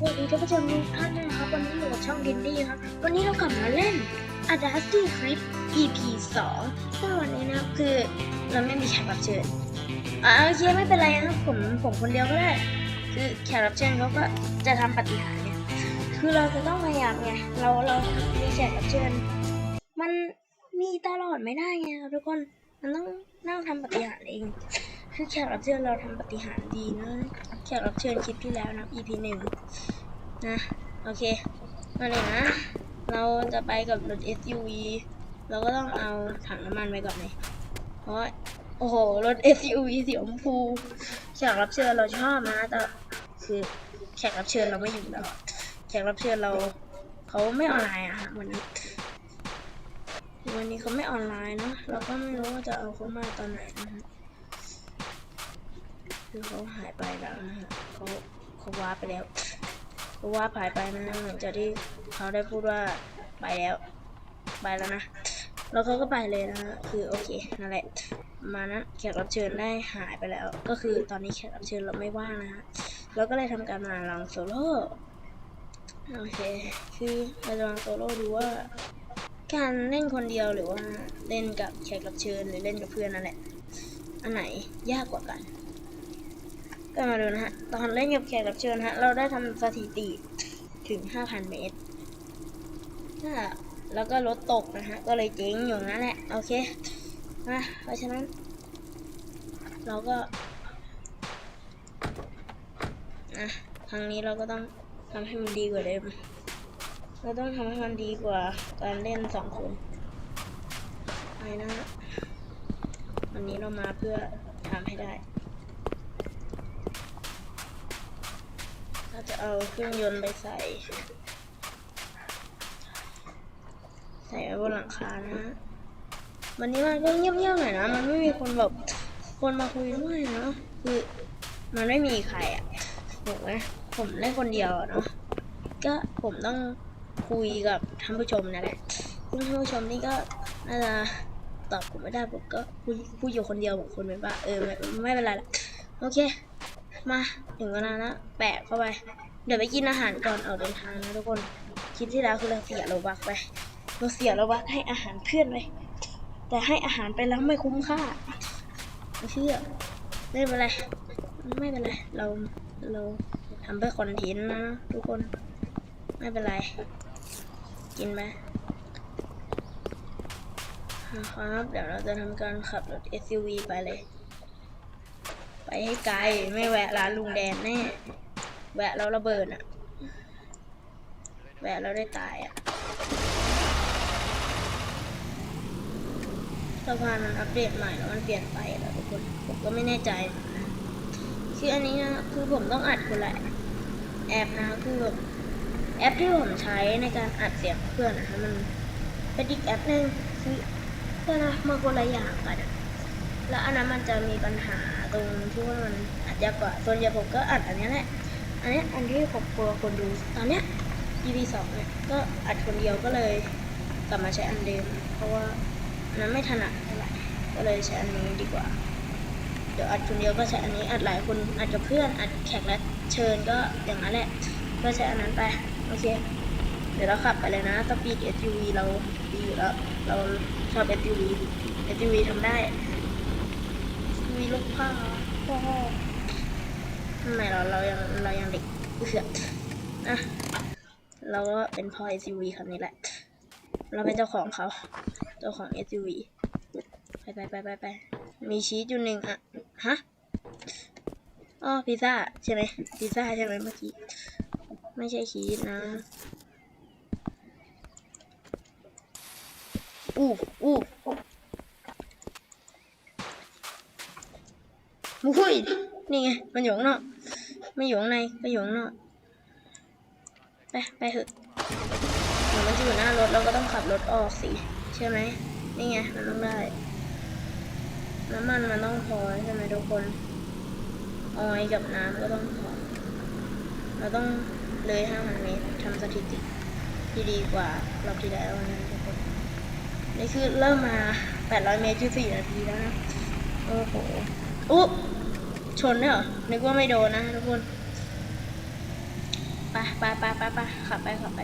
สวัสดีท่านผู้ชมทุกท่านนะครับวันนี้อยู่กับช่องดินดี้ครับวันนี้เรากลับมาเล่น a d a s t y Crypt EP 2ซึ่งวันนี้นะครับคือเราไม่มีแขกรับเชิญอ่าโอเคไม่เป็นไรนะครับผมผมคนเดียวก็ได้คือแขกรับเชิญเขาก็จะทำปฏิหารเนี่ยคือเราจะต้องพยายามไงเราเรามีแขกรับเชิญ มันมีตลอดไม่ได้ไงครับทุกคนมันต้องนั่งทำปฏิหารเอง คือแขกรับเชิญเราทำปฏิหารดีนะแขกรับเชิญคลิปที่แล้วนะ EP หนึ่งนะ โอเค มาเลยนะ เราจะไปกับรถ SUV เราก็ต้องเอาถังน้ำมันไปก่อนเลยเพราะโอ้โห รถ SUV สีชมพูแขกรับเชิญเราชอบนะแต่คือแขกรับเชิญเราไม่อยู่แล้วแขกรับเชิญเราเขาไม่ออนไลน์อะฮะวันนี้ วันนี้เขาไม่ออนไลน์เนอะเราก็ไม่รู้ว่าจะเอาเขามาตอนไหนนะฮะ คือเขาหายไปแล้วนะฮะเขาเขาว้าไปแล้วเขาว้าหายไปนะหลังจากที่เขาได้พูดว่าไปแล้ว ไปแล้วนะแล้วเขาก็ไปเลยนะฮะคือโอเคนั่นแหละมานะแขกรับเชิญได้หายไปแล้ว ก็คือตอนนี้แขกรับเชิญเราไม่ว่างนะฮะเราก็เลยทำการมาลองโซโล่โอเค คือเราจะลองโซโล่ดูว่า การเล่นคนเดียวหรือว่าเล่นกับแขกรับเชิญหรือเล่นกับเพื่อนนั่นแหละ อันไหนยากกว่ากัน ก็มาดูนะฮะ ตอนเล่นกับแขกรับเชิญฮะ เราได้ทำสถิติถึง 5,000 เมตรถ้าแล้วก็รถตกนะฮะ ก็เลยเจ๊งอยู่นั่นแหละ โอเคมาเพราะฉะนั้น เราก็อะครั้งนี้เราก็ต้องทำให้มันดีกว่าเดิม เราต้องทำให้มันดีกว่าการเล่นสองคนไปนะวันนี้เรามาเพื่อทำให้ได้ เอาเครื่องยนต์ไปใส่ ใส่ไว้บนหลังคานะฮะวันนี้มันก็เงียบๆหน่อยนะ มันไม่มีคนแบบคนมาคุยด้วยเนาะคือมันไม่มีใครอะถูกไหมผมเล่นคนเดียวเนาะก็ผมต้องคุยกับท่านผู้ชมนั่นแหละซึ่งท่านผู้ชมนี่ก็น่าจะตอบผมไม่ได้ผมก็คุยคุยอยู่คนเดียวบอกคนไปว่าเออไม่ไม่เป็นไรละโอเค มาถึงเวลาแล้วแปะเข้าไป เดี๋ยวไปกินอาหารก่อนออกเดินทางนะทุกคนคลิปที่แล้วคือเราเสียโลบักไปเราเสียโลบักให้อาหารเพื่อนไปแต่ให้อาหารไปแล้วไม่คุ้มค่าไม่เชื่อไม่เป็นไรไม่เป็นไรเราเราทำเพื่อคอนเทนต์นะทุกคนไม่เป็นไร กินไหมนะครับ เดี๋ยวเราจะทำการขับรถ SUV ไปเลย ไปให้ไกลไม่แวะร้านลุงแดนแน่ แวะแล้วระเบิดอะแวะแล้วได้ตายอะสะพานมันอัปเดตใหม่แล้วมันเปลี่ยนไปแล้วทุกคนผมก็ไม่แน่ใจนะคืออันนี้นะคือผมต้องอัดคนละแอปนะคือแบบแอปที่ผมใช้ในการอัดเสียงเพื่อนนะคะมันเป็นอีกแอปหนึ่งคือเพื่อนะมาคนละอย่างกันอะ แล้วอันนั้นมันจะมีปัญหาตรงที่ว่ามันอัดยากกว่าส่วนใหญ่ผมก็อัดอันนี้แหละ อันนี้อันที่ผมกลัวคนดูตอนเนี้ย EP สองเนี่ยก็อัดคนเดียวก็เลยกลับมาใช้อันเดิมเพราะว่าอันนั้นไม่ถนัดเท่าไหร่ก็เลยใช้อันนี้ดีกว่า เดี๋ยวอัดคนเดียวก็ใช้อันนี้อัดหลายคนอัดกับเพื่อนอัดแขกและเชิญก็อย่างนั้นแหละ ก็ใช้อันนั้นไปโอเคเดี๋ยวเราขับไปเลยนะสปีด SUV เราดีอยู่แล้ว เราชอบ SUV SUV ทำได้ SUV ลูกผ้าพ่อทำไมเราเรายังเรายังเด็กเสือกอะเราก็เป็นพ่อ SUV คันนี้แหละ เราเป็นเจ้าของเขาเจ้าของ SUV ไปไปไปไปไปมีชีสอยู่หนึ่งอะฮะอ๋อพิซซ่าใช่ไหมพิซซ่าใช่ไหมเมื่อกี้ ไม่ใช่ชีสนะอู้อู้มุ้ย นี่ไง มันอยู่ข้างนอก ไม่อยู่ข้างใน ก็อยู่ข้างนอก ไป ไปเถอะมันจะอยู่หน้ารถเราก็ต้องขับรถออกสิ ใช่ไหม นี่ไง มันต้องได้ น้ำมันมันต้องพอใช่ไหมทุกคน ออยกับน้ำก็ต้องพอ เราต้องเลย5,000เมตรทำสถิติที่ดีกว่ารอบที่แล้วนะทุกคนนี่คือเริ่มมา 800 เมตรที่4นาทีแล้วนะ โอ้โหอุ๊ ชนเนี่ยเหรอ นึกว่าไม่โดนนะทุกคนไปไปไปไปไปขับไปขับไป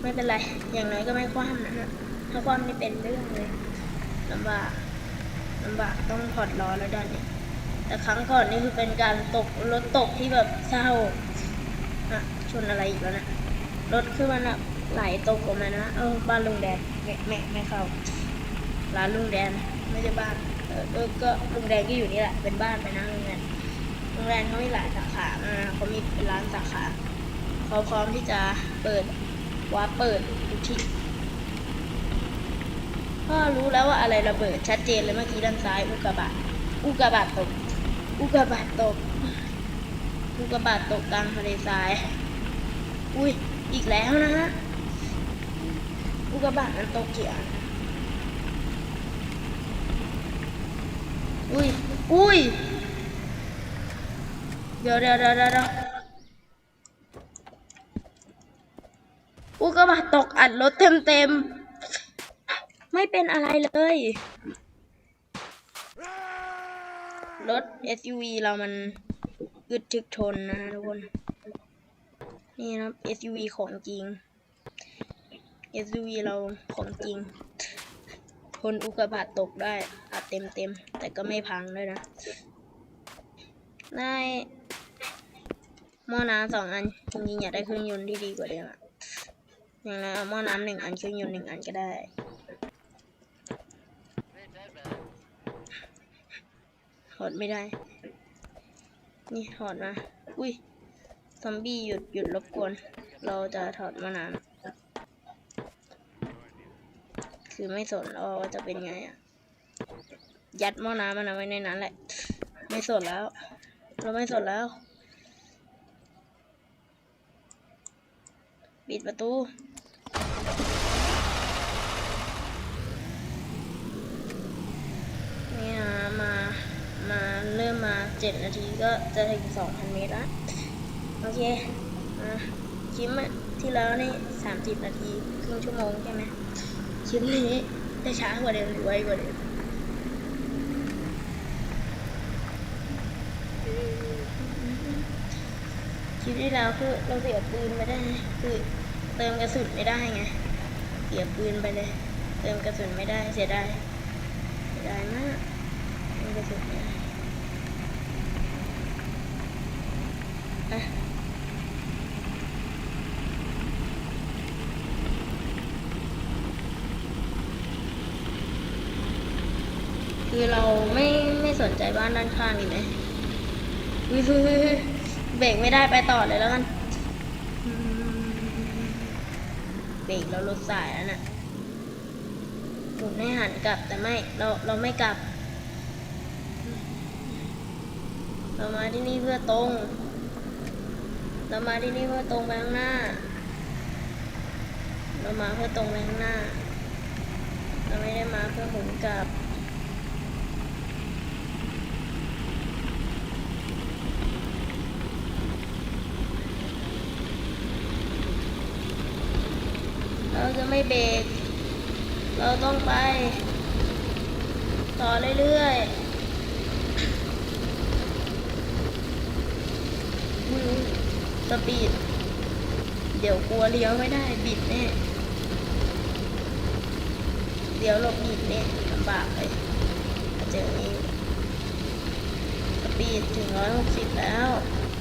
ไม่เป็นไร อย่างน้อยก็ไม่คว่ำนะฮะ ถ้าคว่ำนี่เป็นเรื่องเลยลำบากลำบากต้องถอดล้อแล้วด้านนี้แต่ครั้งก่อนนี่คือเป็นการตกรถตกที่แบบเศร้าอะชนอะไรอีกแล้วนะ รถคือมันแบบไหลตกออกมานะ เออบ้านลุงแดนไม่ไม่ไม่เข้าร้านลุงแดนไม่ใช่บ้าน เออก็ลุงแดนก็อยู่นี่แหละ เป็นบ้านไปนะลุงแดนลุงแดนเขามีหลายสาขาเขามีเป็นร้านสาขาเขาพร้อมที่จะเปิดว่าเปิดทุกที่ก็รู้แล้วว่าอะไรระเบิดชัดเจนเลยเมื่อกี้ด้านซ้ายอุกกาบาตอุกกาบาตตกอุกกาบาตตกอุกกาบาตตกกลางทะเลทราย อุ้ยอีกแล้วนะฮะอุกกาบาตมันตกกี่อัน อุ้ย อุ้ย เดี๋ยวเดี๋ยวเดี๋ยวเดี๋ยวอุกกาบาตกอัดรถเต็มเต็มๆไม่เป็นอะไรเลย รถ SUV เรามันอึดถึกทนนะทุกคน นี่นะครับ SUV ของจริง SUV เราของจริง ทนอุกกาบาตตกได้อัดเต็มเต็มๆแต่ก็ไม่พังด้วยนะได้หม้อน้ำสองอันจริงๆอยากได้เครื่องยนต์ที่ดีกว่าเดิมอะอย่างนั้นเอาหม้อน้ำหนึ่งอันเครื่องยนต์หนึ่งอันก็ได้ถอดไม่ได้ นี่ถอดมา อุ้ยซอมบี้หยุดหยุดรบกวน เราจะถอดหมานาน คือไม่สนเราจะเป็นไงอะยัดหม้อน้ำมันเอาไว้ในนั้นแหละ ไม่สนแล้ว เราไม่สนแล้ว ปิดประตูนี่นะมา มาเริ่มมาเจ็ดนาทีก็จะถึงสองพันเมตรละ โอเคมาคลิปที่แล้วนี่สามสิบนาที ครึ่งชั่วโมงใช่ไหม คลิปนี้จะช้ากว่าเดิมหรือไวกว่าเดิมคลิปที่แล้วคือเราเสียปืนไม่ได้คือเติมกระสุนไม่ได้ไงเสียปืนไปเลย เติมกระสุนไม่ได้เสียดายเสียดายมากมันจะสุดเนี่ยอะคือเราไม่ไม่ สนใจบ้านด้านข้างนี่ไหมวิวเบรกไม่ได้ไปต่อเลยแล้วกันเบรกแล้วรถสายแล้วน่ะหมุนให้หันกลับแต่ไม่เราเราไม่กลับ เรามาที่นี่เพื่อตรง เรามาที่นี่เพื่อตรงไปข้างหน้า เรามาเพื่อตรงไปข้างหน้า เราไม่ได้มาเพื่อหมุนกลับ เราจะไม่เบรก เราต้องไป ต่อเรื่อยๆอุ้ยสปีด เดี๋ยวกลัวเลี้ยวไม่ได้บิดแน่เดี๋ยวหลบบิดเนี่ยลำบากเลยถ้าเจอนี้สปีดถึงร้อยหกสิบแล้ว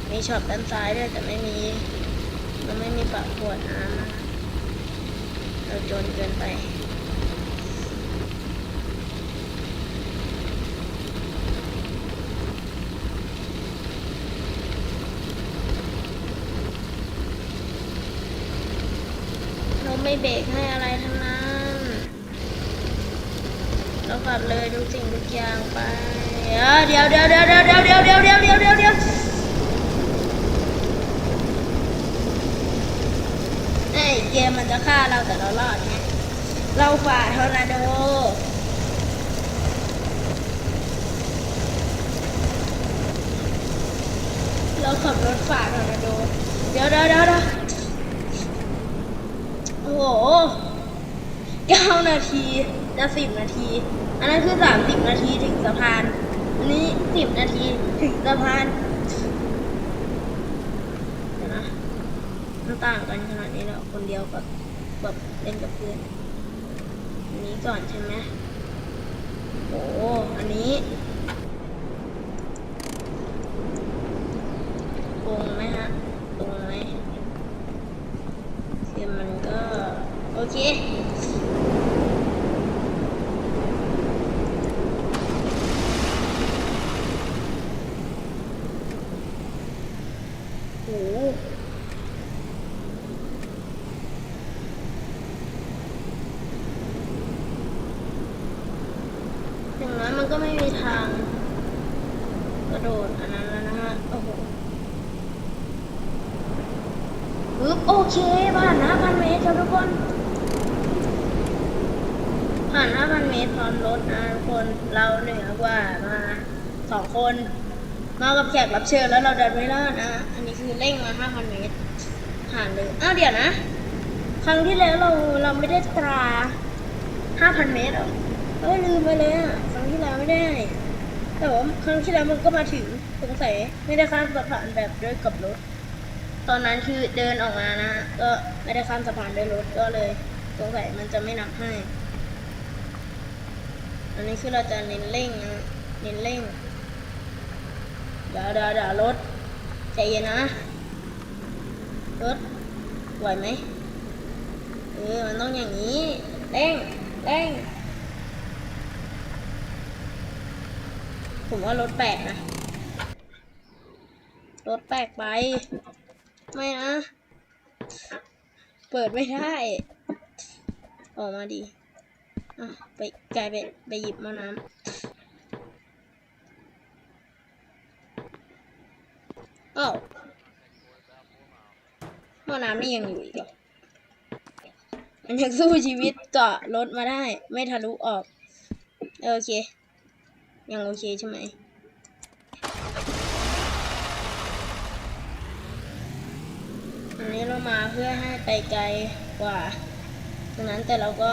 มีช็อปด้านซ้ายด้วยแต่ไม่มี มันไม่มีปะขวดน้ำนะ เราจนเกินไปเราไม่เบรกให้อะไรทั้งนั้น เราขับเลยทุกสิ่งทุกอย่างไป เดี๋ยวเดี๋ยวเดี๋ยวเดี๋ยวเดี๋ยวเดี๋ยวเดี๋ยวเดี๋ยวเดี๋ยวเดี๋ยว เกมมันจะฆ่าเราแต่เรารอดไงเราฝ่าทอร์นาโดเราขับรถฝ่าทอร์นาโดเดี๋ยวเดี๋ยวเดี๋ยวเดี๋ยวโอ้โหเก้านาทีจะสิบนาที อันนั้นคือสามสิบนาทีถึงสะพาน อันนี้สิบนาทีถึงสะพานเดี๋ยวนะ ต่างกันขนาดนี้แล้วคนเดียวกับแบบเล่นกับเพื่อนอันนี้ก่อนใช่ไหมโอ้อันนี้ตรงไหมฮะตรงไหมคือมันก็ โอเค โห อย่างน้อยมันก็ ไม่มีทางกระโดดอันนั้นแล้วนะฮะ โอ้โหปึ๊บโอเคผ่านห้าพันเมตรครับทุกคน ผ่านห้าพันเมตรพร้อมรถนะทุกคน เราเหนือกว่ามาสองคน มากับแขกรับเชิญแล้วเราดันไม่รอดนะ อันนี้คือเร่งมาห้าพันเมตร ผ่านเลย อ้าวเดี๋ยวนะ ครั้งที่แล้วเราเราไม่ได้ตราห้าพันเมตรเหรอเอ้ยลืมไปเลยอะ ได้ แต่ว่าครั้งที่แล้วมันก็มาถึงสงสัยไม่ได้ข้ามสะพานแบบด้วยกับรถ ตอนนั้นคือเดินออกมานะก็ไม่ได้ข้ามสะพานด้วยรถก็เลย สงสัยมันจะไม่นับให้ อันนี้คือเราจะเน้นเร่งนะเน้นเร่งดี๋ยวเดี๋ยวเดี๋ยวรถใจเย็นนะรถไหวไหมเออมันต้องอย่างนี้เร่งเร่ง ผมว่ารถแปลกนะ รถแปลกไป ไม่นะ เปิดไม่ได้ ออกมาดี อะ ไปกลายไปไปหยิบม้อน้ำอ้าวหม้อน้ำนี่ยังอยู่อีกเหรอมันยังสู้ชีวิตเกาะรถมาได้ ไม่ทะลุออก โอเค ยังโอเคใช่ไหมอันนี้เรามาเพื่อให้ไปไกลกว่าตรงนั้นแต่เราก็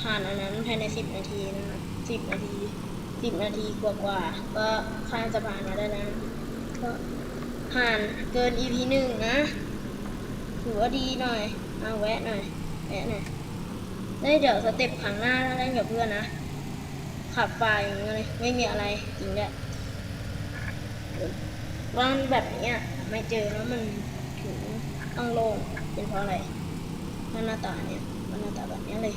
ผ่านอันนั้นภายในสิบนาทีนะครับสิบนาทีสิบนาทีกว่ากว่าก็ข้ามสะพานมาได้แล้วนะก็ผ่านเกิน EP หนึ่งนะถือว่าดีหน่อย เอาแวะหน่อย แวะหน่อยได้เดี๋ยวสเต็ปครั้งหน้าถ้าเล่นกับเพื่อนนะ ขับไฟอย่างเงี้ยเลยไม่มีอะไรจริงด้วยวันแบบเนี้ยไม่เจอแล้วมันถึงต้องโล่งเป็นเพราะอะไรเพราะหน้าตาเนี่ยมันหน้าตาแบบเนี้ยเลย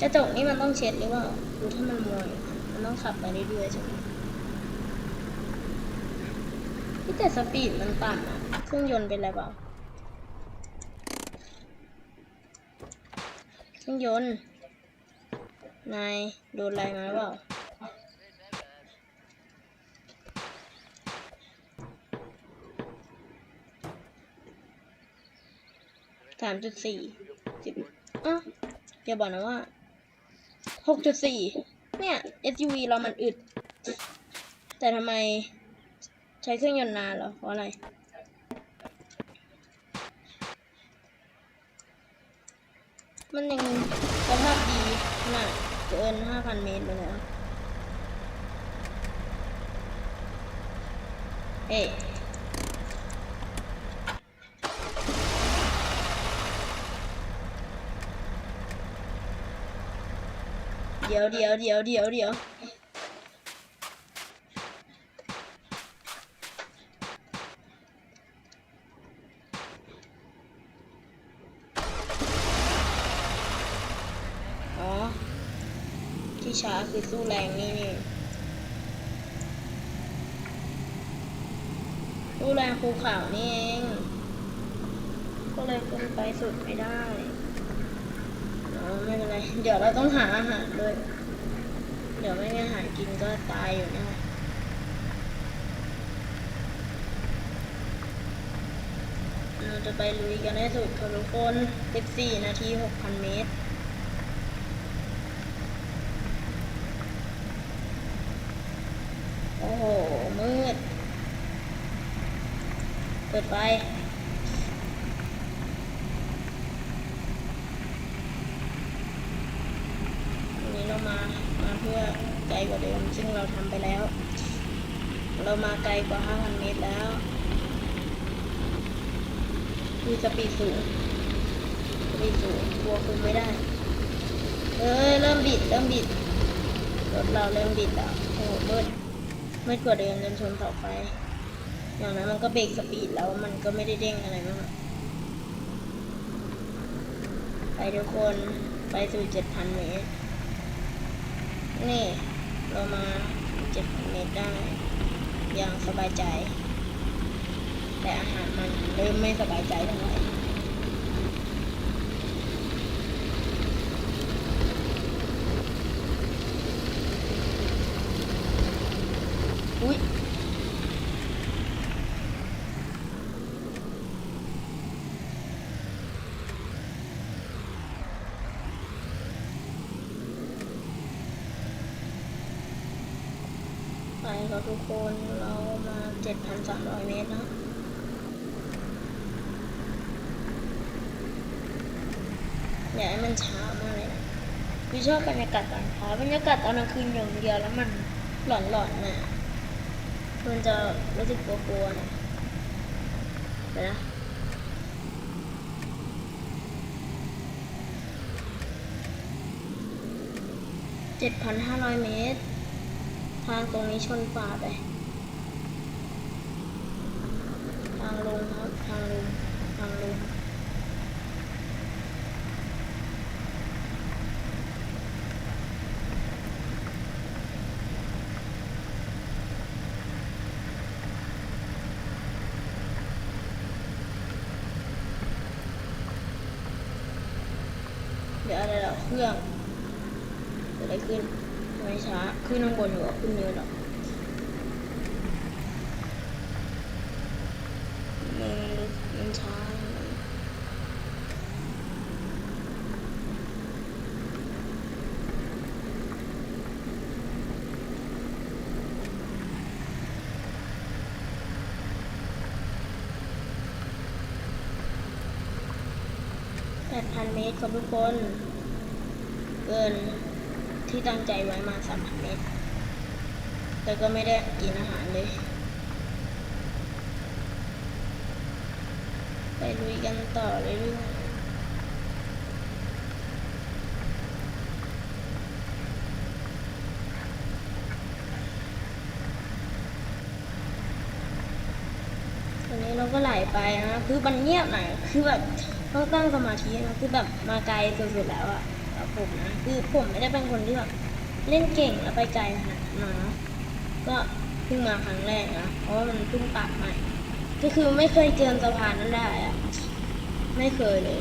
กระจกนี่มันต้องเช็ดหรือเปล่าดูถ้ามันมัวยมันต้องขับไปเรื่อยๆใช่ไหมที่แต่สปีดมันต่ำอะเครื่องยนต์เป็นอะไรเปล่าเครื่องยนต์ นายโดนอะไรมาหรือเปล่าสามจุดสี่สิบอะอย่าบอกนะว่าหกจุดสี่เนี่ย SUV เรามันอึด แต่ทำไมใช้เครื่องยนต์นานหรอ เพราะอะไรมันยังสภาพดีขนาด เกิน5,000เมตรไปแล้ว เอ๊ะเดี๋ยวเดี๋ยวเดี๋ยวเดี๋ยวเดี๋ยวอ๋อ ที่ ช้าคือสู้แรงนี่นี่สู้แรงภูเขานี่เอง ก็เลยขึ้นไปสุดไม่ได้อ๋อไม่เป็นไร เดี๋ยวเราต้องหาอาหารด้วย เดี๋ยวไม่มีอาหารกินก็ตายอยู่เนี่ยเราจะไปลุยกันให้สุดค่ะทุกคน 14 นาที 6,000 เมตร โอ้โห มืด เปิดไฟวันนี้เรามามาเพื่อไกลกว่าเดิมซึ่งเราทำไปแล้ว เรามาไกลกว่า 5,000 เมตรแล้วมีสปีดสูงสปีดสูงกลัวคุมไม่ได้เอ้ยเริ่มบิดเริ่มบิดรถเราเริ่มบิดแล้วโอ้โหมืดมืดกว่าเดิมจนชนเสาไฟ อย่างนั้นมันก็เบรกสปีดแล้วมันก็ไม่ได้เด้งอะไรมากไปทุกคนไปสู่เจ็ดพันเมตร นี่ เรามาเจ็ดพันเมตรได้ อย่างสบายใจ แต่อาหารมันเริ่มไม่สบายใจเท่าไหร่ ทุกคนเรามา 7,300 เมตรนะอยาให้มันช้ามากเลยนะพี่ชอบบรรยากาศตอนเช้าบรรยากาศตอนกลางคืนอย่างเดียวแล้วมันหลอนๆน่ะมันจะรู้สึกกลัวๆนะไปนะเจ็ดพันห้าร้อยเมตร ทางตรงนี้ชนป่าไป ทางลงครับ ทางลง ทางลง 8,000 เมตรครับทุกคน เกินที่ตั้งใจไว้มา 3,000 เมตร แต่ก็ไม่ได้กินอาหารเลย ไปลุยกันต่อเรื่อยๆนี้เราก็ไหลไปนะ คือมันเงียบหน่อย คือแบบ ต้องตั้งสมาธินะคือแบบมาไกลสุดๆแล้วอะกับผมนะคือผมไม่ได้เป็นคนที่แบบเล่นเก่งแล้วไปไกลขนาดนั้นนะก็เพิ่งมาครั้งแรกนะเพราะว่ามันเพิ่งปรับใหม่ ก็คือไม่เคยเกินสะพานนั้นได้อะไม่เคยเลย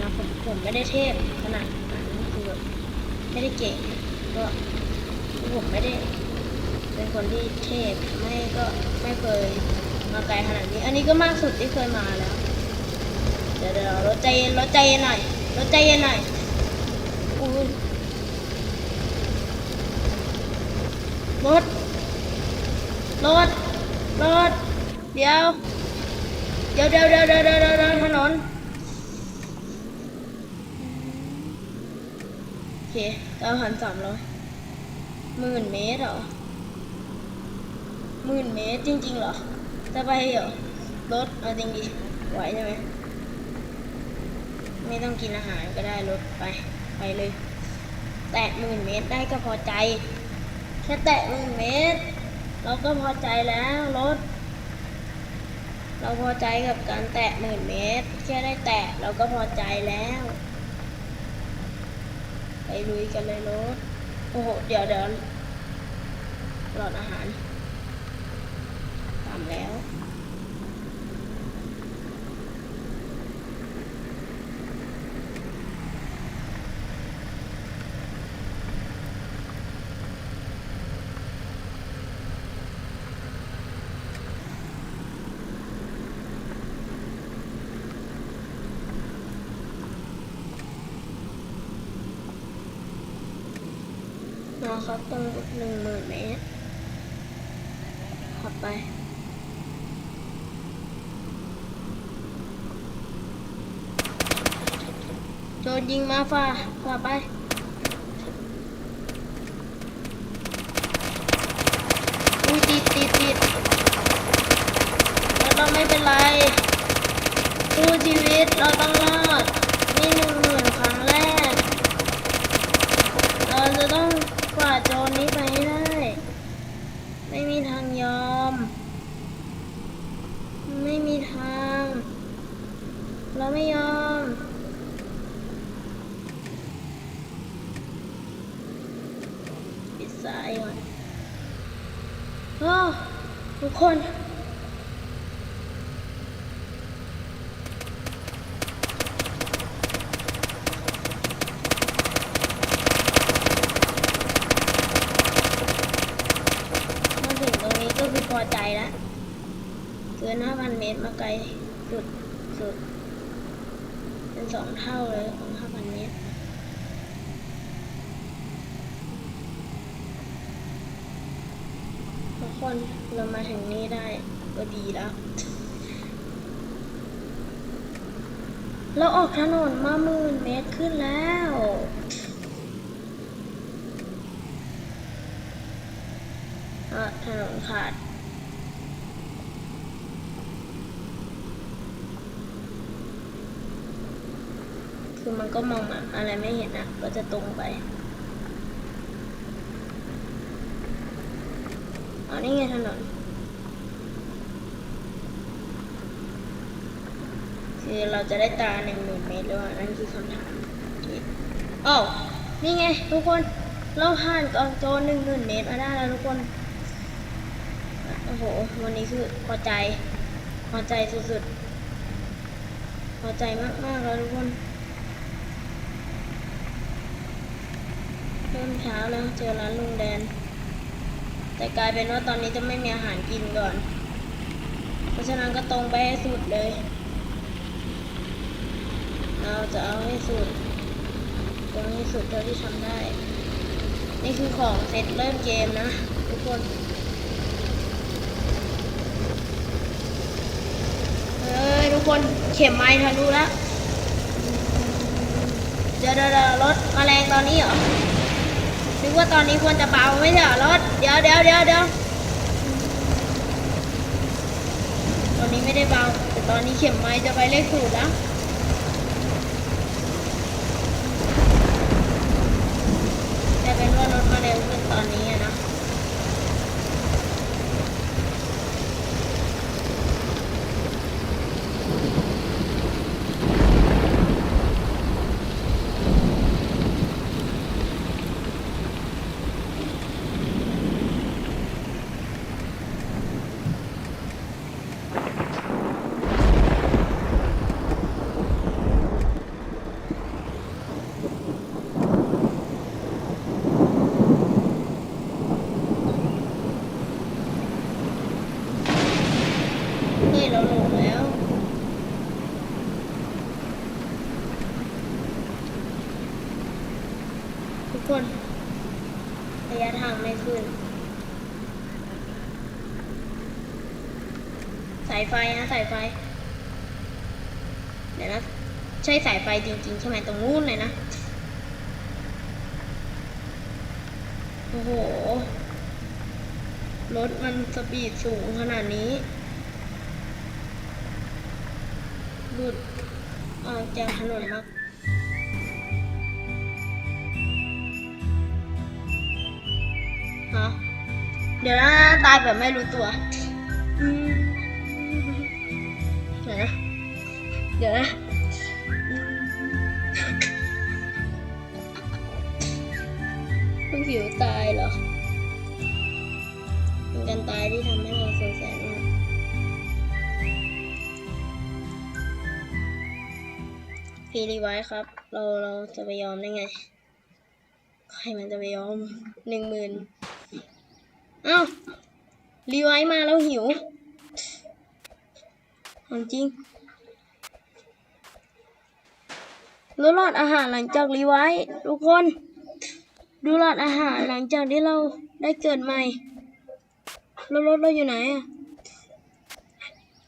นะผมผมไม่ได้เทพขนาดนั้นคือแบบไม่ได้เก่งก็ผมไม่ได้เป็นคนที่เทพไม่ก็ไม่เคยมาไกลขนาดนี้ อันนี้ก็มากสุดที่เคยมาแล้ว ดี๋ยวเดี๋ยวรถใจเย็นรถใจเย็นหน่อยรถใจเย็นหน่อยอุ้ยรถรถรถเดี๋ยวเดี๋ยวเดี๋ยวเดี๋ยวเดี๋ยวเดี๋ยวเดี๋ยวเดี๋ยวถนนโอเคเก้าพันสามร้อยหมื่นเมตรเหรอหมื่นเมตรจริงๆเหรอจะไปเหรอรถเอาจริงดิไหวใช่ไหม ไม่ต้องกินอาหารก็ได้รถไป ไปเลย แตะหมื่นเมตรได้ก็พอใจ แค่แตะหมื่นเมตร เราก็พอใจแล้วรถ เราพอใจกับการแตะหมื่นเมตร แค่ได้แตะเราก็พอใจแล้ว ไปลุยกันเลยรถ โอ้โห เดี๋ยวเดี๋ยวหลอดอาหารตามแล้ว นะครับตรงหนึ่งหมื่นเมตรขับ ไปโดนยิงมาฝ่าฝ่าไป อุ้ยติดติดติดแล้วเราไม่เป็นไรรู้ชีวิตเราต้องรอดนี่หนึ่งหมื่นครั้งแรก เราจะต้องกวาดโจรนี้ไปให้ได้ ไม่มีทางยอม ไม่มีทาง เราไม่ยอม ปิดสายก่อนโอ้ทุก คน มาถึงตรงนี้ก็คือพอใจแล้วเกิน5,000 เมตรมาไกล สุด สุด เป็นสองเท่าเลยของ 5,000 เมตร ทุก คนเรามาถึงนี่ได้ก็ดีแล้ว เราออกถนนมาหมื่นเมตรขึ้นแล้วอะถนนขาดคือมันก็มองอะอะไรไม่เห็นอะ ก็จะตรงไป อ๋อนี่ไงถนนคือเราจะได้ตาหนึ่งหมื่นเมตรหรือว่านั่นคือคำถามที่อ้าวนี่ไง ทุกคนเราผ่านกองโจรหนึ่งหมื่นเมตรมาได้แล้วทุกคนโอ้โหวันนี้คือพอใจพอใจสุดๆพอใจมากๆแล้วทุกคนเริ่มเช้าแล้วเจอร้านลุงแดน แต่กลายเป็นว่าตอนนี้จะไม่มีอาหารกินก่อน เพราะฉะนั้นก็ตรงไปให้สุดเลย เราจะเอาให้สุดตรงให้สุดเท่าที่ทำได้ นี่คือของเสร็จเริ่มเกมนะทุกคนเอ้ยทุกคนเข็มไม้ทะลุแล้วเดี๋ยวเดี๋ยวเดี๋ยวรถมาแรงตอนนี้เหรอ นึกว่าตอนนี้ควรจะเบาไม่ใช่เหรอรถ เดี๋ยวเดี๋ยวเดี๋ยวเดี๋ยวตอนนี้ไม่ได้เบา แต่ตอนนี้เข็มไม้จะไปเลขสูตรแล้วแต่เป็นว่ารถมาเร็วขึ้นตอนนี้อะนะ เฮ้ยเราหลงแล้ว ทุกคนระยะทางไม่ขึ้น สายไฟนะ สายไฟเดี๋ยวนะใช่สายไฟจริงๆ ใช่ไหมตรงนู้นเลยนะ โอ้โห รถมันสปีดสูงขนาดนี้ หลุดออกจากถนนมาฮะเดี๋ยวนะตายแบบไม่รู้ตัว อืม เดี๋ยวนะอืมเพิ่งผิวตายเหรอเป็นการตายที่ทำให้เราสงสัยมากพีรีไว้ครับ เราเราจะไปยอมได้ไง ใครมันจะไปยอมหนึ่งหมื่นอ้าวรีไว้มาแล้วหิวของจริง รู้หลอดอาหารหลังจากรีไว้ทุกคน ดูหลอดอาหารหลังจากที่เราได้เกิดใหม่แล้วรถเราอยู่ไหนอะ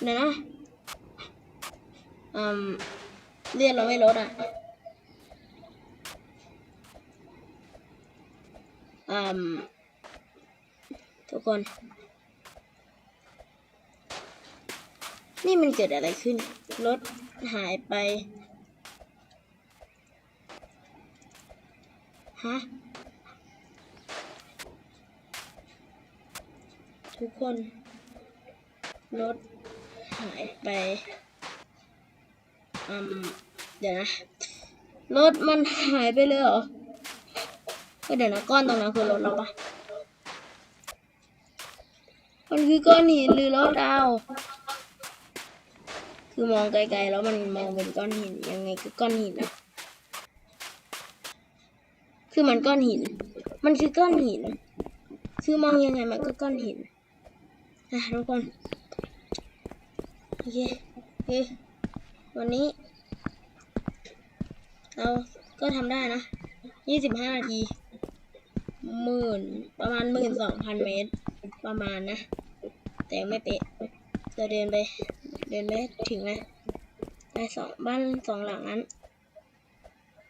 เดี๋ยวนะอืมเลือดเราไม่ลดอะอืมทุกคน นี่มันเกิดอะไรขึ้น รถหายไป ฮะ ทุกคน รถหายไปอืมเดี๋ยวนะ รถมันหายไปเลยเหรอก็เดี๋ยวนะก้อนตรงนั้นคือรถเราปะมันคือก้อนหินหรือล้อดาวคือมองไกลๆแล้วมันมองเป็นก้อนหินยังไงก็ก้อนหินนะ คือมันก้อนหิน มันคือก้อนหิน คือมองยังไงมันก็ก้อนหินอะทุกคนโอเคโอเควันนี้ เราก็ทำได้นะยี่สิบห้านาทีหมื่นประมาณหมื่นสองพันเมตร ประมาณนะ แต่ไม่เป๊ะจะเดินไป เดินไปถึงไหมไปสองบ้านสองหลังนั้น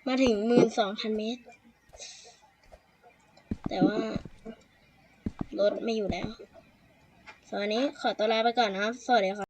มาถึงหมื่นสองพันเมตร แต่ว่ารถไม่อยู่แล้วสวัสดีขอตัวลาไปก่อนนะครับ สวัสดีครับ